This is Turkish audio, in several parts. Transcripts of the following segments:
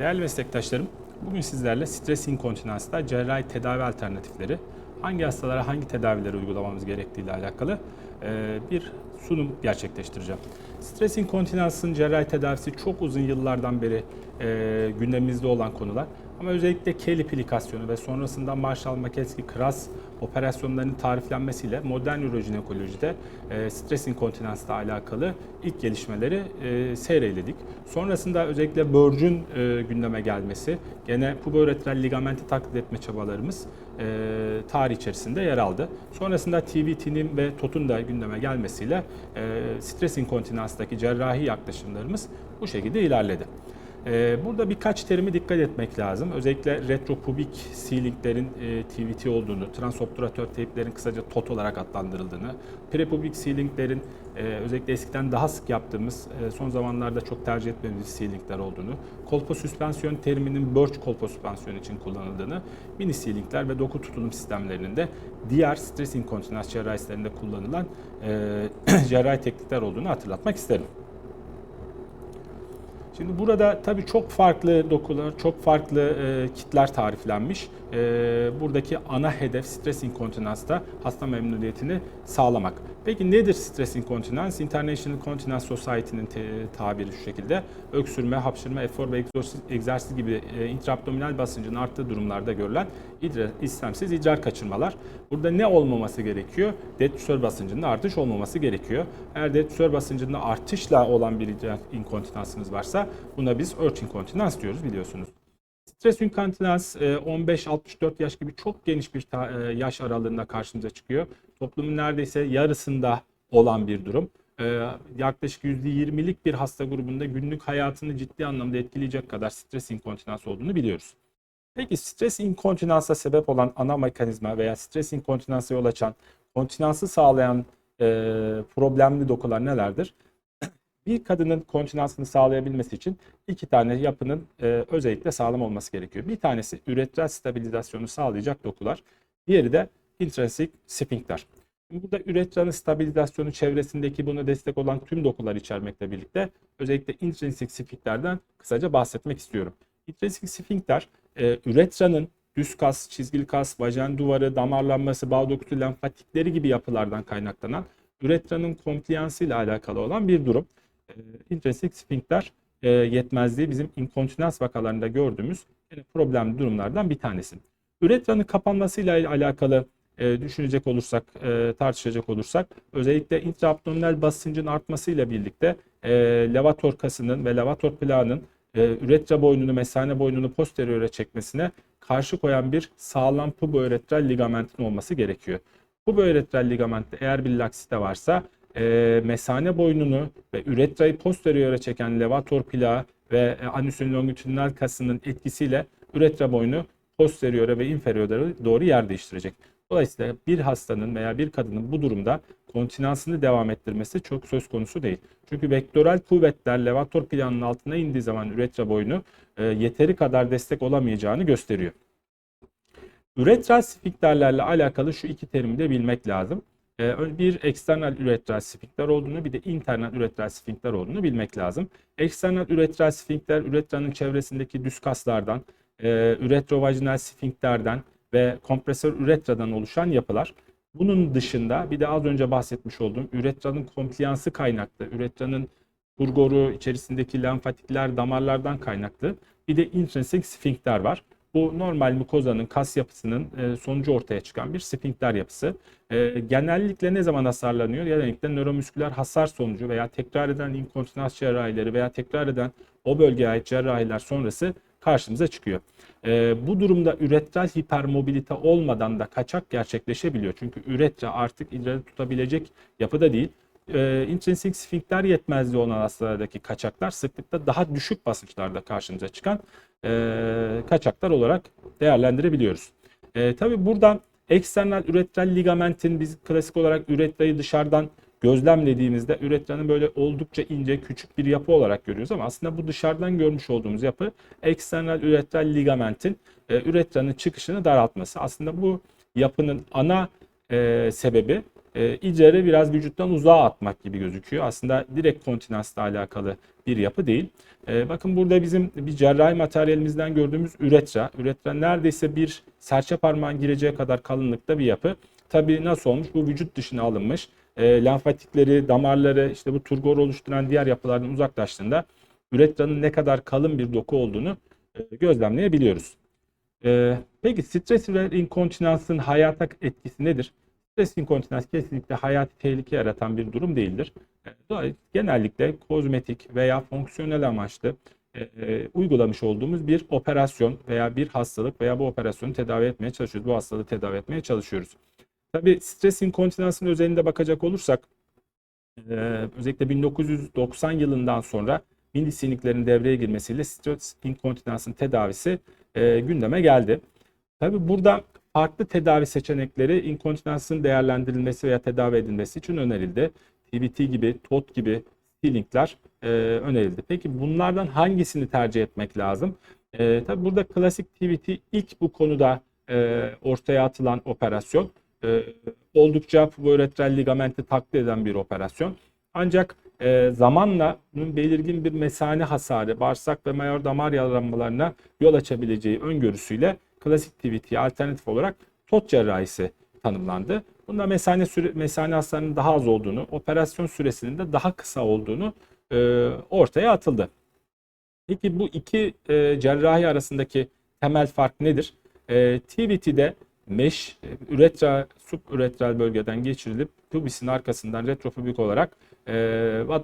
Değerli meslektaşlarım, bugün sizlerle stres inkontinansta cerrahi tedavi alternatifleri, hangi hastalara hangi tedavileri uygulamamız gerektiği ile alakalı bir sunum gerçekleştireceğim. Stres inkontinansın cerrahi tedavisi çok uzun yıllardan beri gündemimizde olan konular. Ama özellikle Kelly plikasyonu ve sonrasında Marshall Makelski Kras operasyonlarının tariflenmesiyle modern ürojinekolojide e, stres inkontinensle alakalı ilk gelişmeleri e, seyreyledik. Sonrasında özellikle Börc'ün e, gündeme gelmesi, gene puboüretral ligamenti taklit etme çabalarımız e, tarih içerisinde yer aldı. Sonrasında TVT'nin ve TOT'un da gündeme gelmesiyle e, stres inkontinanstaki cerrahi yaklaşımlarımız bu şekilde ilerledi. Ee, Burada birkaç terimi dikkat etmek lazım. Özellikle retropubik sealinglerin e, TVT olduğunu, transobturatör teyplerin kısaca TOT olarak adlandırıldığını, prepubik sealinglerin e, özellikle eskiden daha sık yaptığımız, e, son zamanlarda çok tercih etmediğimiz sealingler olduğunu, kolposüspansiyon teriminin birch kolposüspansiyon için kullanıldığını, mini sealingler ve doku tutulum sistemlerinin de diğer stres inkontinans cerrahislerinde kullanılan e, cerrahi teknikler olduğunu hatırlatmak isterim. Şimdi burada tabii çok farklı dokular, çok farklı e, kitler tariflenmiş. E, buradaki ana hedef stres inkontinansta hasta memnuniyetini sağlamak. Peki nedir stres inkontinans? International Continence Society'nin tabiri şu şekilde. Öksürme, hapşırma, efor ve egzersiz gibi e, intraabdominal basıncın arttığı durumlarda görülen idrar, istemsiz idrar kaçırmalar. Burada ne olmaması gerekiyor? Detüsör basıncında artış olmaması gerekiyor. Eğer detüsör basıncında artışla olan bir idrar inkontinansınız varsa buna biz örç inkontinans diyoruz biliyorsunuz. Stres inkontinans e, 15-64 yaş gibi çok geniş bir e, yaş aralığında karşımıza çıkıyor. Toplumun neredeyse yarısında olan bir durum. E, Yaklaşık %20'lik bir hasta grubunda günlük hayatını ciddi anlamda etkileyecek kadar stres inkontinans olduğunu biliyoruz. Peki stres inkontinansa sebep olan ana mekanizma veya stres inkontinansa yol açan, kontinansı sağlayan e, problemli dokular nelerdir? Bir kadının kontinans sağlayabilmesi için iki tane yapının e, özellikle sağlam olması gerekiyor. Bir tanesi üretral stabilizasyonu sağlayacak dokular. Diğeri de intrinsik sphinkter. Burada üretralın stabilizasyonu çevresindeki buna destek olan tüm dokular içermekle birlikte özellikle intrinsik sphinkterden kısaca bahsetmek istiyorum. Intrinsik sphinkter e, üretranın düz kas, çizgili kas, vajen duvarı, damarlanması, bağ dokusu, lenfatikleri gibi yapılardan kaynaklanan üretranın kompliyansı ile alakalı olan bir durum intrinsik sphinkter e, yetmezliği bizim inkontinans vakalarında gördüğümüz yine problemli durumlardan bir tanesi. Üretranın kapanmasıyla alakalı e, düşünecek olursak, e, tartışacak olursak özellikle intraabdominal basıncın artmasıyla birlikte e, levator kasının ve levator plağının e, üretra boynunu, mesane boynunu posteriöre çekmesine karşı koyan bir sağlam puboüretral ligamentin olması gerekiyor. Puboüretral ligamentte eğer bir laksite varsa e, mesane boynunu ve üretrayı posteriöre çeken levator plağı ve e, anüsün longitudinal kasının etkisiyle üretra boynu posteriöre ve inferiöre doğru yer değiştirecek. Dolayısıyla bir hastanın veya bir kadının bu durumda kontinansını devam ettirmesi çok söz konusu değil. Çünkü vektörel kuvvetler levator planının altına indiği zaman üretra boynu e, yeteri kadar destek olamayacağını gösteriyor. Üretral sfinkterlerle alakalı şu iki terimi de bilmek lazım. Ee, Bir eksternal üretral sfinkter olduğunu bir de internal üretral sfinkter olduğunu bilmek lazım. Eksternal üretral sfinkter üretranın çevresindeki düz kaslardan, e, üretrovajinal sfinkterden ve kompresör üretradan oluşan yapılar. Bunun dışında bir de az önce bahsetmiş olduğum üretranın kompliyansı kaynaklı, üretranın turgoru içerisindeki lenfatikler, damarlardan kaynaklı bir de intrinsik sfinkter var. Bu normal mukozanın kas yapısının e, sonucu ortaya çıkan bir sfinkter yapısı. E, genellikle ne zaman hasarlanıyor? Genellikle nöromüsküler hasar sonucu veya tekrar eden inkontinans cerrahileri veya tekrar eden o bölgeye ait cerrahiler sonrası karşımıza çıkıyor. E, bu durumda üretral hipermobilite olmadan da kaçak gerçekleşebiliyor. Çünkü üretra artık idrarı tutabilecek yapıda değil e, intrinsik sfinkter yetmezliği olan hastalardaki kaçaklar sıklıkla daha düşük basınçlarda karşımıza çıkan e, kaçaklar olarak değerlendirebiliyoruz. E, Tabi buradan eksternal üretral ligamentin biz klasik olarak üretrayı dışarıdan gözlemlediğimizde üretranın böyle oldukça ince küçük bir yapı olarak görüyoruz ama aslında bu dışarıdan görmüş olduğumuz yapı eksternal üretral ligamentin e, üretranın çıkışını daraltması. Aslında bu yapının ana e, sebebi e, idrarı biraz vücuttan uzağa atmak gibi gözüküyor. Aslında direkt kontinensle alakalı bir yapı değil. E, bakın burada bizim bir cerrahi materyalimizden gördüğümüz üretra. Üretra neredeyse bir serçe parmağın gireceği kadar kalınlıkta bir yapı. Tabii nasıl olmuş? Bu vücut dışına alınmış. E, lenfatikleri, damarları, işte bu turgor oluşturan diğer yapılardan uzaklaştığında üretranın ne kadar kalın bir doku olduğunu e, gözlemleyebiliyoruz. E, peki stres ve inkontinansın hayata etkisi nedir? Stres inkontinans kesinlikle hayati tehlike yaratan bir durum değildir. E, dolayısıyla genellikle kozmetik veya fonksiyonel amaçlı e, e, uygulamış olduğumuz bir operasyon veya bir hastalık veya bu operasyonu tedavi etmeye çalışıyoruz. Bu hastalığı tedavi etmeye çalışıyoruz. Tabii stres inkontinansın özelinde bakacak olursak e, özellikle 1990 yılından sonra mini siniklerin devreye girmesiyle stres inkontinansın tedavisi e, gündeme geldi. Tabii burada farklı tedavi seçenekleri inkontinansın değerlendirilmesi veya tedavi edilmesi için önerildi. TBT gibi, TOT gibi stilingler e, önerildi. Peki bunlardan hangisini tercih etmek lazım? E, tabii burada klasik TBT ilk bu konuda e, ortaya atılan operasyon. E, oldukça puboretral ligamenti taklit eden bir operasyon. Ancak e, zamanla bunun belirgin bir mesane hasarı, bağırsak ve mayor damar yaralanmalarına yol açabileceği öngörüsüyle klasik TBT'ye alternatif olarak TOT cerrahisi tanımlandı. Bunda mesane, süre, mesane hasarının daha az olduğunu, operasyon süresinin de daha kısa olduğunu e, ortaya atıldı. Peki bu iki e, cerrahi arasındaki temel fark nedir? E, TBT'de mesh, e, üretra, subüretral bölgeden geçirilip pubisin arkasından retrofobik olarak e,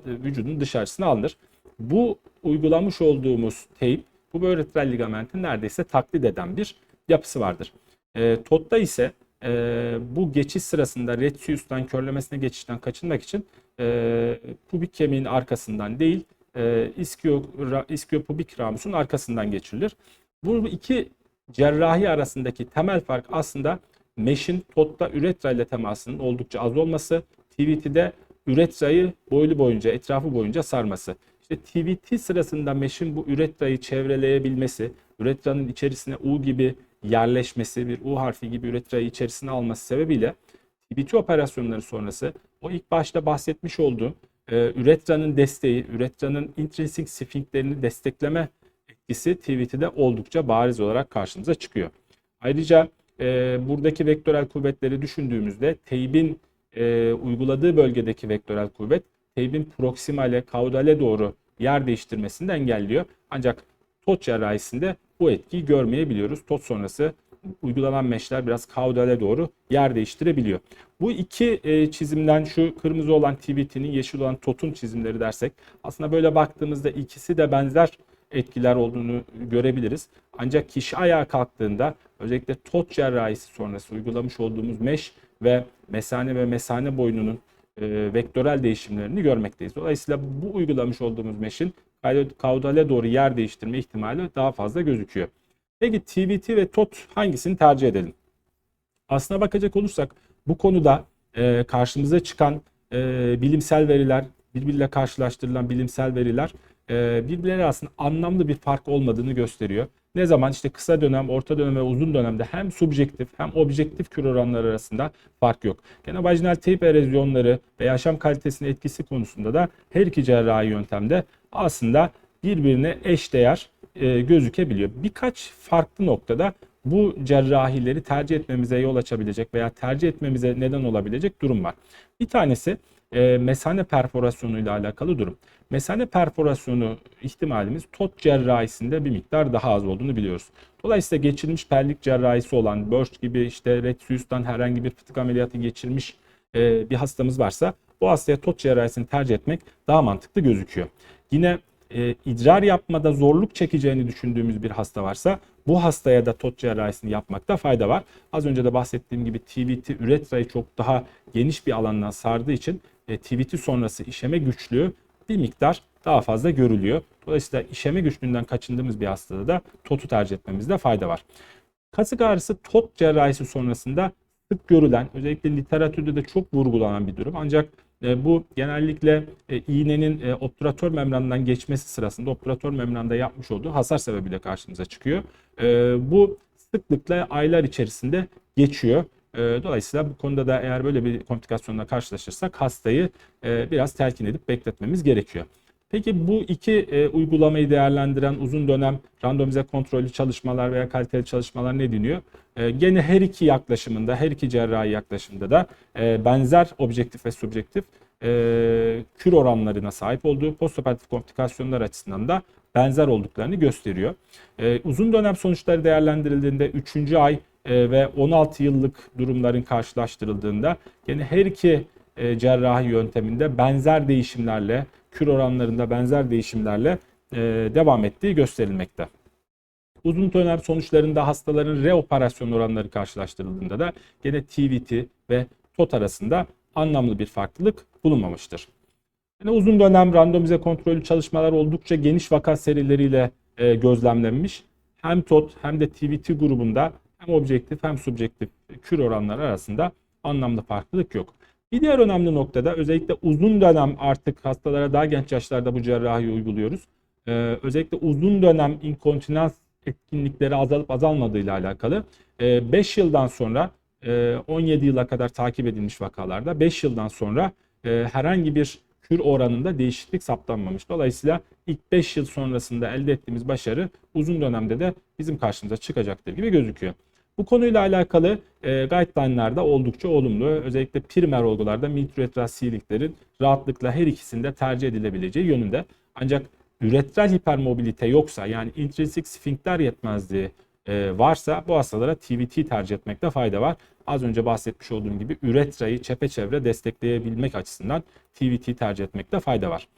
vücudun dışarısına alınır. Bu uygulamış olduğumuz teyp puboretral ligamentin neredeyse taklit eden bir yapısı vardır. E, TOT'ta ise e, bu geçiş sırasında rettius'tan körlemesine geçişten kaçınmak için e, pubik kemiğin arkasından değil e, iskio, iskiopubik ramusun arkasından geçirilir. Bu iki cerrahi arasındaki temel fark aslında meşin TOT'ta üretra ile temasının oldukça az olması, TVT'de üretrayı boylu boyunca, etrafı boyunca sarması. İşte TVT sırasında meşin bu üretrayı çevreleyebilmesi, üretranın içerisine U gibi yerleşmesi, bir U harfi gibi üretrayı içerisine alması sebebiyle TBT operasyonları sonrası o ilk başta bahsetmiş olduğum e, üretranın desteği, üretranın intrinsik sfinklerini destekleme etkisi TVT'de oldukça bariz olarak karşımıza çıkıyor. Ayrıca e, buradaki vektörel kuvvetleri düşündüğümüzde teybin e, uyguladığı bölgedeki vektörel kuvvet teybin proksimale, kaudale doğru yer değiştirmesini de engelliyor. Ancak TOT cerrahisinde bu etkiyi görmeyebiliyoruz. TOT sonrası uygulanan meşler biraz kaudale doğru yer değiştirebiliyor. Bu iki e, çizimden şu kırmızı olan TBT'nin yeşil olan TOT'un çizimleri dersek aslında böyle baktığımızda ikisi de benzer etkiler olduğunu görebiliriz. Ancak kişi ayağa kalktığında özellikle TOT cerrahisi sonrası uygulamış olduğumuz meş ve mesane ve mesane boynunun e, vektörel değişimlerini görmekteyiz. Dolayısıyla bu uygulamış olduğumuz meşin kaudale doğru yer değiştirme ihtimali daha fazla gözüküyor. Peki TVT ve TOT hangisini tercih edelim? Aslına bakacak olursak bu konuda e, karşımıza çıkan e, bilimsel veriler, birbiriyle karşılaştırılan bilimsel veriler e, birbirleri aslında anlamlı bir fark olmadığını gösteriyor. Ne zaman işte kısa dönem, orta dönem ve uzun dönemde hem subjektif hem objektif kür oranları arasında fark yok. Gene vajinal teyp erozyonları ve yaşam kalitesine etkisi konusunda da her iki cerrahi yöntemde aslında birbirine eşdeğer e, gözükebiliyor. Birkaç farklı noktada bu cerrahileri tercih etmemize yol açabilecek veya tercih etmemize neden olabilecek durum var. Bir tanesi e, mesane perforasyonu ile alakalı durum. Mesane perforasyonu ihtimalimiz TOT cerrahisinde bir miktar daha az olduğunu biliyoruz. Dolayısıyla geçirilmiş pellik cerrahisi olan Börç gibi işte Rettius'tan herhangi bir fıtık ameliyatı geçirmiş e, bir hastamız varsa bu hastaya TOT cerrahisini tercih etmek daha mantıklı gözüküyor. Yine e, idrar yapmada zorluk çekeceğini düşündüğümüz bir hasta varsa bu hastaya da TOT cerrahisini yapmakta fayda var. Az önce de bahsettiğim gibi TVT üretrayı çok daha geniş bir alandan sardığı için e, TVT sonrası işeme güçlüğü bir miktar daha fazla görülüyor. Dolayısıyla işeme güçlüğünden kaçındığımız bir hastada da TOT'u tercih etmemizde fayda var. Kasık ağrısı TOT cerrahisi sonrasında sık görülen, özellikle literatürde de çok vurgulanan bir durum. Ancak e, bu genellikle e, iğnenin e, obturatör membranından geçmesi sırasında obturatör membranda yapmış olduğu hasar sebebiyle karşımıza çıkıyor. E, bu sıklıkla aylar içerisinde geçiyor. E, dolayısıyla bu konuda da eğer böyle bir komplikasyonla karşılaşırsak hastayı e, biraz telkin edip bekletmemiz gerekiyor. Peki bu iki e, uygulamayı değerlendiren uzun dönem randomize kontrollü çalışmalar veya kaliteli çalışmalar ne deniyor? E, gene her iki yaklaşımında, her iki cerrahi yaklaşımda da e, benzer objektif ve subjektif kür oranlarına sahip olduğu postoperatif komplikasyonlar açısından da benzer olduklarını gösteriyor. E, uzun dönem sonuçları değerlendirildiğinde 3. ay e, ve 16 yıllık durumların karşılaştırıldığında gene her iki e, cerrahi yönteminde benzer değişimlerle, kür oranlarında benzer değişimlerle e, devam ettiği gösterilmekte. Uzun dönem sonuçlarında hastaların reoperasyon oranları karşılaştırıldığında da gene TVT ve TOT arasında anlamlı bir farklılık bulunmamıştır. Yani uzun dönem randomize kontrollü çalışmalar oldukça geniş vaka serileriyle e, gözlemlenmiş. Hem TOT hem de TVT grubunda hem objektif hem subjektif kür oranları arasında anlamlı farklılık yok. Bir diğer önemli noktada özellikle uzun dönem artık hastalara daha genç yaşlarda bu cerrahiyi uyguluyoruz. Ee, özellikle uzun dönem inkontinans etkinlikleri azalıp azalmadığıyla alakalı 5 yıldan sonra e, 17 yıla kadar takip edilmiş vakalarda 5 yıldan sonra e, herhangi bir kür oranında değişiklik saptanmamış. Dolayısıyla ilk 5 yıl sonrasında elde ettiğimiz başarı uzun dönemde de bizim karşımıza çıkacaktır gibi gözüküyor. Bu konuyla alakalı e, guideline'larda oldukça olumlu. Özellikle primer olgularda mitüretral siliklerin rahatlıkla her ikisinde tercih edilebileceği yönünde. Ancak üretral hipermobilite yoksa yani intrinsik sfinkter yetmezliği e, varsa bu hastalara TVT tercih etmekte fayda var. Az önce bahsetmiş olduğum gibi üretrayı çepeçevre destekleyebilmek açısından TVT tercih etmekte fayda var.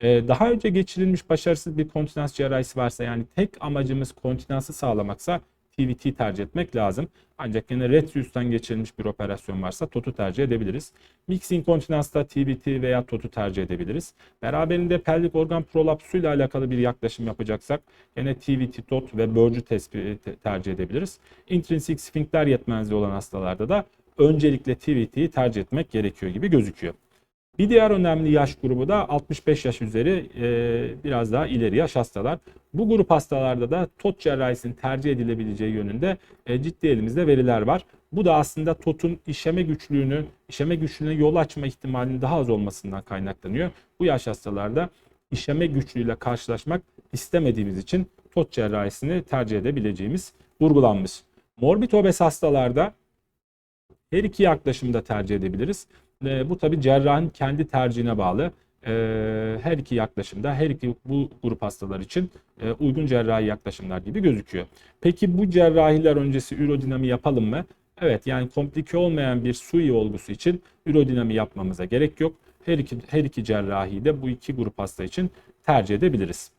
E, daha önce geçirilmiş başarısız bir kontinans cerrahisi varsa yani tek amacımız kontinansı sağlamaksa TVT tercih etmek lazım. Ancak yine retrius'tan geçirilmiş bir operasyon varsa TOT'u tercih edebiliriz. Mixing kontinansta TVT veya TOT'u tercih edebiliriz. Beraberinde pelvik organ prolapsuyla alakalı bir yaklaşım yapacaksak yine TVT, TOT ve börcü tercih edebiliriz. Intrinsik sfinkter yetmezliği olan hastalarda da öncelikle TVT'yi tercih etmek gerekiyor gibi gözüküyor. Bir diğer önemli yaş grubu da 65 yaş üzeri e, biraz daha ileri yaş hastalar. Bu grup hastalarda da TOT cerrahisinin tercih edilebileceği yönünde e, ciddi elimizde veriler var. Bu da aslında TOT'un işeme güçlüğünü, işeme güçlüğüne yol açma ihtimalinin daha az olmasından kaynaklanıyor. Bu yaş hastalarda işeme güçlüğüyle karşılaşmak istemediğimiz için TOT cerrahisini tercih edebileceğimiz vurgulanmış. Morbid obez hastalarda her iki yaklaşımda tercih edebiliriz. E, bu tabi cerrahın kendi tercihine bağlı. E, her iki yaklaşımda her iki bu grup hastalar için e, uygun cerrahi yaklaşımlar gibi gözüküyor. Peki bu cerrahiler öncesi ürodinami yapalım mı? Evet yani komplike olmayan bir sui olgusu için ürodinami yapmamıza gerek yok. Her iki, her iki cerrahiyi de bu iki grup hasta için tercih edebiliriz.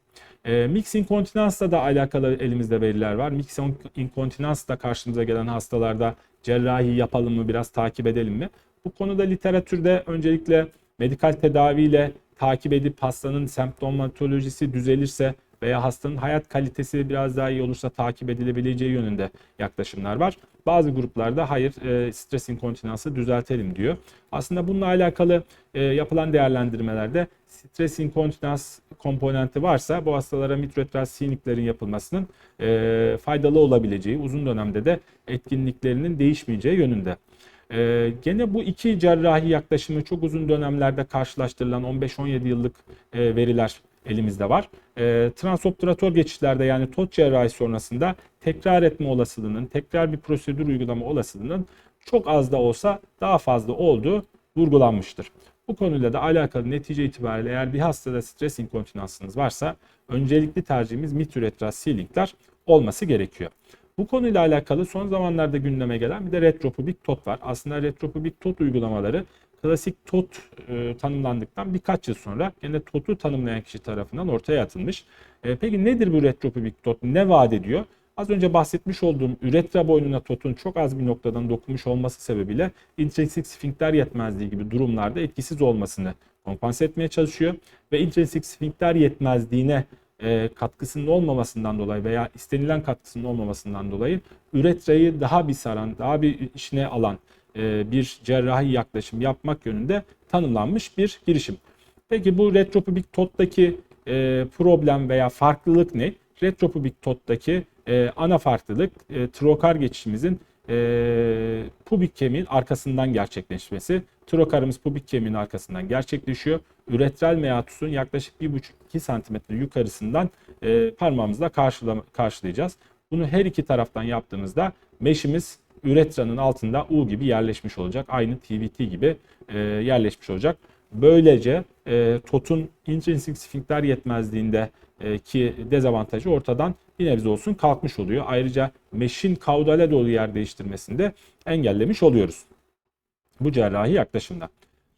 E, mix inkontinansla da alakalı elimizde veriler var. Mix inkontinans karşımıza gelen hastalarda cerrahi yapalım mı biraz takip edelim mi? Bu konuda literatürde öncelikle medikal tedaviyle takip edip hastanın semptomatolojisi düzelirse veya hastanın hayat kalitesi biraz daha iyi olursa takip edilebileceği yönünde yaklaşımlar var. Bazı gruplarda hayır e, stres inkontinansı düzeltelim diyor. Aslında bununla alakalı e, yapılan değerlendirmelerde stres inkontinans komponenti varsa bu hastalara mitretral siniklerin yapılmasının e, faydalı olabileceği, uzun dönemde de etkinliklerinin değişmeyeceği yönünde. Ee, gene bu iki cerrahi yaklaşımı çok uzun dönemlerde karşılaştırılan 15-17 yıllık e, veriler elimizde var. E, transobturator geçişlerde yani TOT cerrahi sonrasında tekrar etme olasılığının, tekrar bir prosedür uygulama olasılığının çok az da olsa daha fazla olduğu vurgulanmıştır. Bu konuyla da alakalı netice itibariyle eğer bir hastada stres inkontinansınız varsa öncelikli tercihimiz mitüretral sealingler olması gerekiyor. Bu konuyla alakalı son zamanlarda gündeme gelen bir de retropubik TOT var. Aslında retropubik TOT uygulamaları klasik TOT e, tanımlandıktan birkaç yıl sonra yine TOT'u tanımlayan kişi tarafından ortaya atılmış. E, peki nedir bu retropubik TOT? Ne vaat ediyor? Az önce bahsetmiş olduğum üretra boynuna TOT'un çok az bir noktadan dokunmuş olması sebebiyle intrinsik sfinkter yetmezliği gibi durumlarda etkisiz olmasını kompanse etmeye çalışıyor ve intrinsik sfinkter yetmezliğine e, katkısının olmamasından dolayı veya istenilen katkısının olmamasından dolayı üretrayı daha bir saran, daha bir işine alan e, bir cerrahi yaklaşım yapmak yönünde tanımlanmış bir girişim. Peki bu retropubik TOT'taki e, problem veya farklılık ne? Retropubik TOT'taki e, ana farklılık e, trokar geçişimizin e, pubik kemiğin arkasından gerçekleşmesi. Trokarımız pubik kemiğin arkasından gerçekleşiyor. Üretral meatusun yaklaşık 1,5-2 santimetre yukarısından e, parmağımızla karşıla, karşılayacağız. Bunu her iki taraftan yaptığımızda meşimiz üretranın altında U gibi yerleşmiş olacak. Aynı TVT gibi e, yerleşmiş olacak. Böylece e, TOT'un intrinsik sfinkter yetmezliğinde e, ki dezavantajı ortadan bir nebze olsun kalkmış oluyor. Ayrıca meşin kaudale doğru yer değiştirmesini de engellemiş oluyoruz. Bu cerrahi yaklaşımda.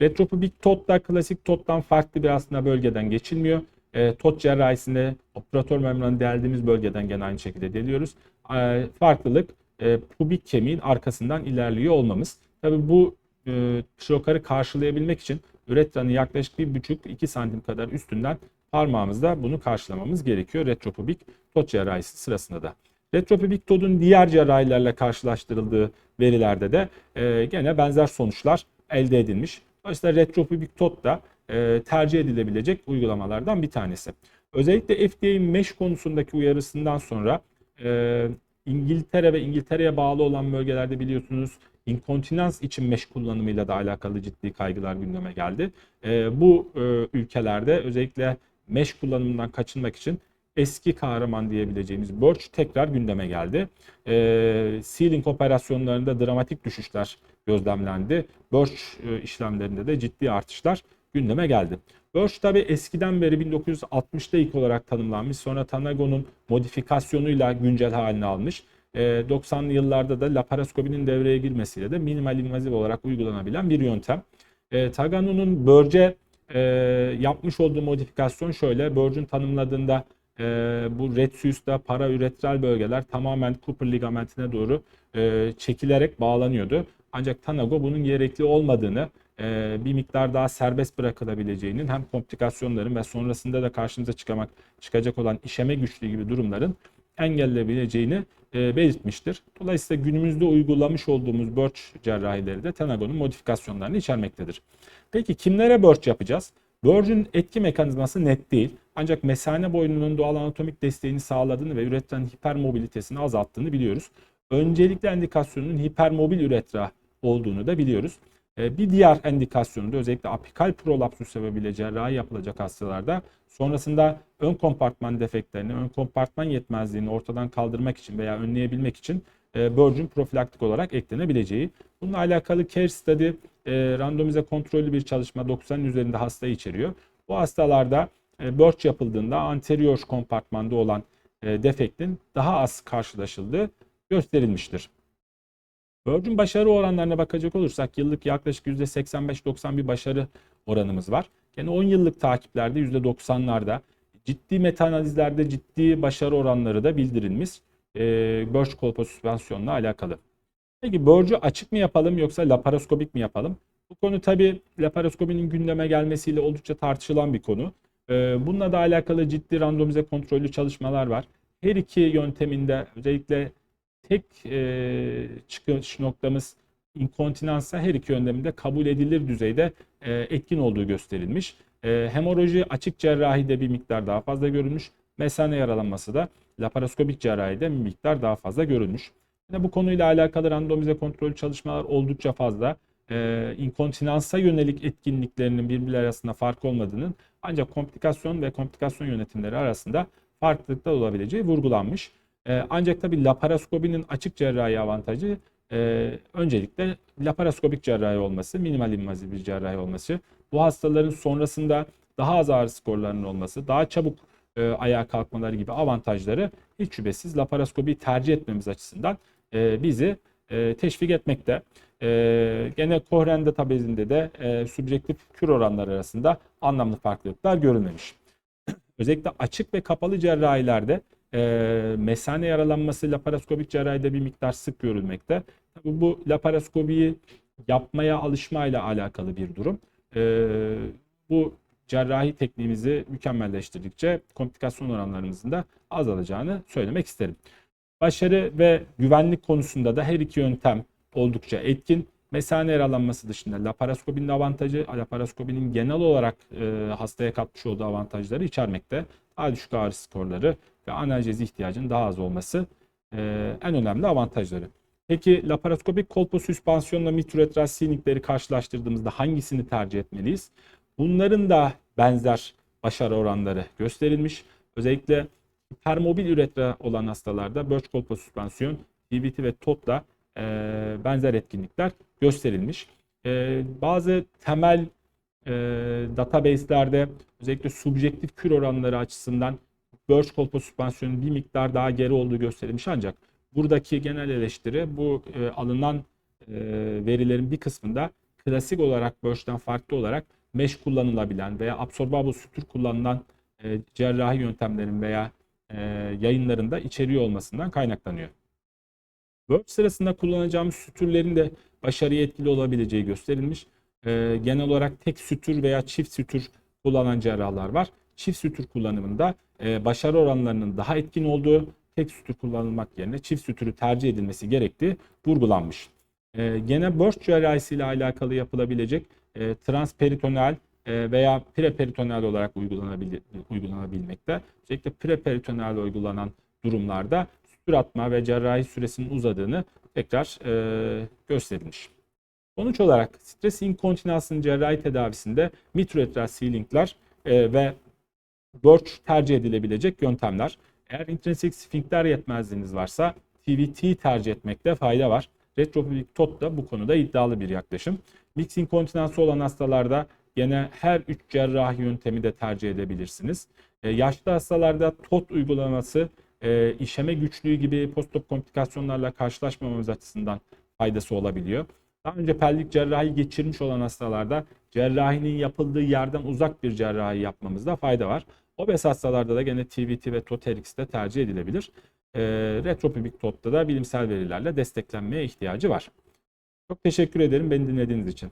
Retropubik TOT da klasik TOT'tan farklı bir aslında bölgeden geçilmiyor. E, TOT cerrahisinde operatör membranı deldiğimiz bölgeden gene aynı şekilde deliyoruz. E, farklılık e, pubik kemiğin arkasından ilerliyor olmamız. Tabii bu e, trokarı karşılayabilmek için üretranın yaklaşık 1,5-2 santim kadar üstünden parmağımızda bunu karşılamamız gerekiyor retropubik TOT cerrahisi sırasında da. Retropubik TOT'un diğer cerrahilerle karşılaştırıldığı verilerde de e, gene benzer sonuçlar elde edilmiş. Dolayısıyla retropubik TOT da e, tercih edilebilecek uygulamalardan bir tanesi. Özellikle FDA'nin mesh konusundaki uyarısından sonra e, İngiltere ve İngiltere'ye bağlı olan bölgelerde biliyorsunuz inkontinans için mesh kullanımıyla da alakalı ciddi kaygılar gündeme geldi. E, bu e, ülkelerde özellikle mesh kullanımından kaçınmak için eski kahraman diyebileceğimiz Birch tekrar gündeme geldi. E, sealing operasyonlarında dramatik düşüşler gözlemlendi. Birch e, işlemlerinde de ciddi artışlar gündeme geldi. Birch tabi eskiden beri 1960'da ilk olarak tanımlanmış. Sonra Tanago'nun modifikasyonuyla güncel halini almış. E, 90'lı yıllarda da laparoskopinin devreye girmesiyle de minimal invaziv olarak uygulanabilen bir yöntem. E, Tagano'nun Birch'e e, yapmış olduğu modifikasyon şöyle. Birch'ün tanımladığında e, bu retsus'ta paraüretral bölgeler tamamen Cooper ligamentine doğru e, çekilerek bağlanıyordu. Ancak Tanago bunun gerekli olmadığını, e, bir miktar daha serbest bırakılabileceğinin hem komplikasyonların ve sonrasında da karşımıza çıkamak, çıkacak olan işeme güçlüğü gibi durumların engelleyebileceğini belirtmiştir. Dolayısıyla günümüzde uygulamış olduğumuz Birch cerrahileri de Tanago'nun modifikasyonlarını içermektedir. Peki kimlere Birch yapacağız? Birch'ün etki mekanizması net değil. Ancak mesane boynunun doğal anatomik desteğini sağladığını ve üretren hipermobilitesini azalttığını biliyoruz. Öncelikle endikasyonunun hipermobil üretra olduğunu da biliyoruz. Ee, Bir diğer endikasyonu da özellikle apikal prolapsus sebebiyle cerrahi yapılacak hastalarda sonrasında ön kompartman defektlerini, ön kompartman yetmezliğini ortadan kaldırmak için veya önleyebilmek için e, Birch'ün profilaktik olarak eklenebileceği. Bununla alakalı case study e, randomize kontrollü bir çalışma 90'ın üzerinde hasta içeriyor. Bu hastalarda e, Birch yapıldığında anterior kompartmanda olan defektin daha az karşılaşıldığı gösterilmiştir. Virgin başarı oranlarına bakacak olursak yıllık yaklaşık %85-90 bir başarı oranımız var. Yani 10 yıllık takiplerde %90'larda ciddi metaanalizlerde ciddi başarı oranları da bildirilmiş. E, Birch kolpa süspansiyonla alakalı. Peki Birch'ü açık mı yapalım yoksa laparoskopik mi yapalım? Bu konu tabi laparoskopinin gündeme gelmesiyle oldukça tartışılan bir konu. E, bununla da alakalı ciddi randomize kontrollü çalışmalar var. Her iki yönteminde özellikle tek e, çıkış noktamız inkontinansa her iki yönteminde kabul edilir düzeyde e, etkin olduğu gösterilmiş. E, hemoroji açık cerrahide bir miktar daha fazla görülmüş. Mesane yaralanması da laparoskopik cerrahide bir miktar daha fazla görülmüş. Yine bu konuyla alakalı randomize kontrol çalışmalar oldukça fazla. E, inkontinansa yönelik etkinliklerinin birbirleri arasında fark olmadığının ancak komplikasyon ve komplikasyon yönetimleri arasında farklılıklar olabileceği vurgulanmış. E, ancak tabii laparoskopinin açık cerrahi avantajı e, öncelikle laparoskopik cerrahi olması, minimal invaziv bir cerrahi olması. Bu hastaların sonrasında daha az ağrı skorlarının olması, daha çabuk e, ayağa kalkmaları gibi avantajları hiç şüphesiz laparoskopiyi tercih etmemiz açısından e, bizi e, teşvik etmekte. E, gene kohrende tabezinde de e, subjektif kür oranları arasında anlamlı farklılıklar görülmemiş. Özellikle açık ve kapalı cerrahilerde e, mesane yaralanması laparoskopik cerrahide bir miktar sık görülmekte. Tabii bu laparoskopiyi yapmaya alışmayla alakalı bir durum. E, bu cerrahi tekniğimizi mükemmelleştirdikçe komplikasyon oranlarımızın da azalacağını söylemek isterim. Başarı ve güvenlik konusunda da her iki yöntem oldukça etkin. Mesane yaralanması dışında laparoskopinin avantajı, laparoskopinin genel olarak e, hastaya katmış olduğu avantajları içermekte. Daha düşük ağrı skorları ve analjezi ihtiyacının daha az olması e, en önemli avantajları. Peki laparoskopik kolposüspansiyonla mitüretral siningleri karşılaştırdığımızda hangisini tercih etmeliyiz? Bunların da benzer başarı oranları gösterilmiş. Özellikle hipermobil üretra olan hastalarda Birch kolposüspansiyon, DVT ve TOT'la e, benzer etkinlikler gösterilmiş. E, bazı temel e, database'lerde özellikle subjektif kür oranları açısından Birch kolposüspansiyonun bir miktar daha geri olduğu gösterilmiş ancak buradaki genel eleştiri bu e, alınan e, verilerin bir kısmında klasik olarak Birch'ten farklı olarak mesh kullanılabilen veya absorbable sütür kullanılan e, cerrahi yöntemlerin veya e, yayınlarında içeriyor olmasından kaynaklanıyor. Birch sırasında kullanacağımız sütürlerin de başarıya etkili olabileceği gösterilmiş. E, genel olarak tek sütür veya çift sütür kullanan cerrahlar var. Çift sütür kullanımında e, başarı oranlarının daha etkin olduğu, tek sütür kullanılmak yerine çift sütürü tercih edilmesi gerektiği vurgulanmış. E, gene Birch cerrahisi ile alakalı yapılabilecek e, transperitoneal e, veya preperitoneal olarak uygulanabil- uygulanabilmekte. Özellikle preperitoneal uygulanan durumlarda sütür atma ve cerrahi süresinin uzadığını tekrar e, gösterilmiş. Sonuç olarak stres inkontinensinin cerrahi tedavisinde mitüretral sealingler e, ve Birch tercih edilebilecek yöntemler. Eğer intrinsik sfinkter yetmezliğiniz varsa TVT tercih etmekte fayda var. Retropubik TOT da bu konuda iddialı bir yaklaşım. Mix inkontinansı olan hastalarda gene her üç cerrahi yöntemi de tercih edebilirsiniz. E, yaşlı hastalarda TOT uygulaması e, işeme güçlüğü gibi postop komplikasyonlarla karşılaşmamamız açısından faydası olabiliyor. Daha önce pelvik cerrahi geçirmiş olan hastalarda cerrahinin yapıldığı yerden uzak bir cerrahi yapmamızda fayda var. Obez hastalarda da gene TVT ve TOT her ikisi de tercih edilebilir. E, retropubik TOT'ta da bilimsel verilerle desteklenmeye ihtiyacı var. Çok teşekkür ederim beni dinlediğiniz için.